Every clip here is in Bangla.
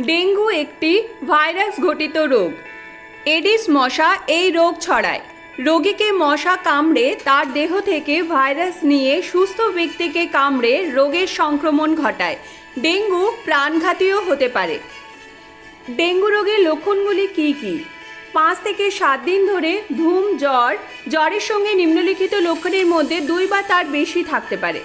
ডেঙ্গু একটি ভাইরাস ঘটিত রোগ। এডিস মশা এই রোগ ছড়ায়। রোগীকে মশা কামড়ে তার দেহ থেকে ভাইরাস নিয়ে সুস্থ ব্যক্তিকে কামড়ে রোগের সংক্রমণ ঘটায়। ডেঙ্গু প্রাণঘাতীয় হতে পারে। ডেঙ্গু রোগের লক্ষণগুলি কি কি? পাঁচ থেকে সাত দিন ধরে ধুম, জ্বর, জ্বরের সঙ্গে নিম্নলিখিত লক্ষণের মধ্যে দুই বা তার বেশি থাকতে পারে।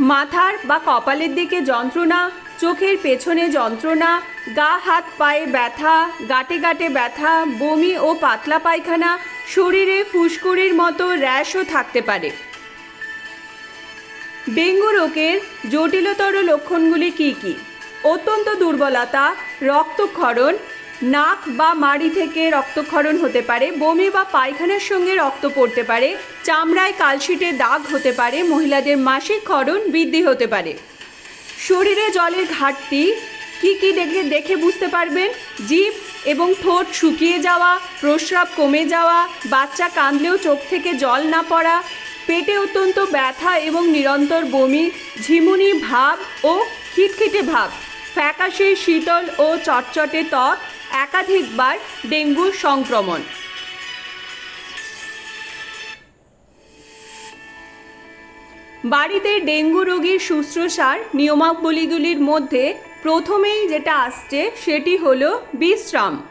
মাথার বা কপালের দিকে যন্ত্রণা চোখের পেছনে যন্ত্রণা, গা, হাত, পায়ে ব্যথা, গাটে গাটে ব্যথা, বমি ও পাতলা পায়খানা, শরীরে ফুসকুড়ির মতো র্যাশও থাকতে পারে। ডেঙ্গু রোগের জটিলতর লক্ষণগুলি কি কি? অত্যন্ত দুর্বলতা, রক্তক্ষরণ, নাক বা মাড়ি থেকে রক্তক্ষরণ হতে পারে, বমি বা পায়খানার সঙ্গে রক্ত পড়তে পারে, চামড়ায় কালশিটে দাগ হতে পারে, মহিলাদের মাসিক ক্ষরণ বৃদ্ধি হতে পারে। শরীরে জলের ঘাটতি, কি কি দেখে দেখে বুঝতে পারবেন? জিভ এবং ঠোঁট শুকিয়ে যাওয়া, প্রস্রাব কমে যাওয়া, বাচ্চা কাঁদলেও চোখ থেকে জল না পড়া, পেটে অত্যন্ত ব্যথা এবং নিরন্তর বমি, ঝিমুনি ভাব ও খিটখিটে ভাব, ফ্যাকাশে শীতল ও চটচটে ত্বক, একাধিকবার ডেঙ্গুর সংক্রমণ। বাড়িতে ডেঙ্গু রোগীর শুশ্রূষার নিয়মাবলীগুলির মধ্যে প্রথমেই যেটা আসছে সেটি হলো বিশ্রাম।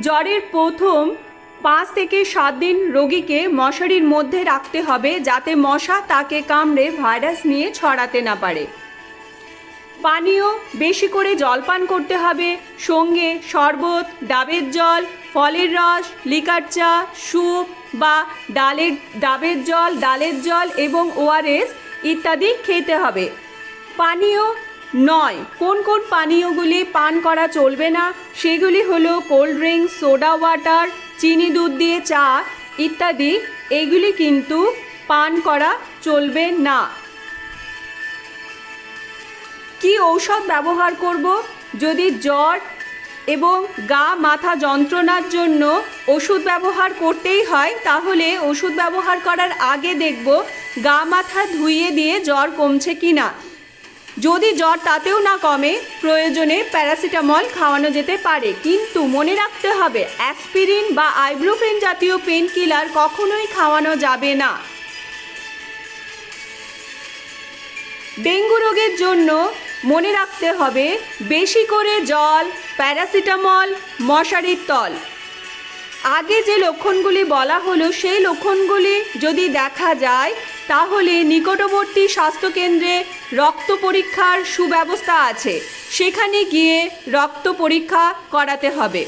জ্বরের প্রথম পাঁচ থেকে সাত দিন রোগীকে মশারির মধ্যে রাখতে হবে যাতে মশা তাকে কামড়ে ভাইরাস নিয়ে ছড়াতে না পারে। পানীয় বেশি করে জল পান করতে হবে। সঙ্গে শরবত, ডাবের জল, ফলের রস, লিকার চা, স্যুপ বা ডালের, ডাবের জল, ডালের জল এবং ওআরএস ইত্যাদি খেতে হবে। পানীয় নয়, কোন কোন পানীয়গুলি পান করা চলবে না? সেগুলি হলো কোল্ড ড্রিঙ্কস সোডা ওয়াটার, চিনি দুধ দিয়ে চা ইত্যাদি। এগুলি কিন্তু পান করা চলবে না। কি ঔষধ ব্যবহার করব? যদি জ্বর এবং গা মাথা যন্ত্রণার জন্য ওষুধ ব্যবহার করতেই হয়, তাহলে ওষুধ ব্যবহার করার আগে দেখব গা মাথা ধুইয়ে দিয়ে জ্বর কমছে কি না যদি জ্বর তাতেও না কমে, প্রয়োজনে প্যারাসিটামল খাওয়ানো যেতে পারে। কিন্তু মনে রাখতে হবে, অ্যাসপিরিন বা আইব্রোফেন জাতীয় পেন কিলার কখনোই খাওয়ানো যাবে না। ডেঙ্গু রোগের জন্য মনে রাখতে হবে, বেশি করে জল, প্যারাসিটামল, মশারির তল। আগে যে লক্ষণগুলি বলা হলো, সেই লক্ষণগুলি যদি দেখা যায়, তাহলে নিকটবর্তী স্বাস্থ্যকেন্দ্রে রক্ত পরীক্ষার সুব্যবস্থা আছে। সেখানে গিয়ে রক্ত পরীক্ষা করাতে হবে।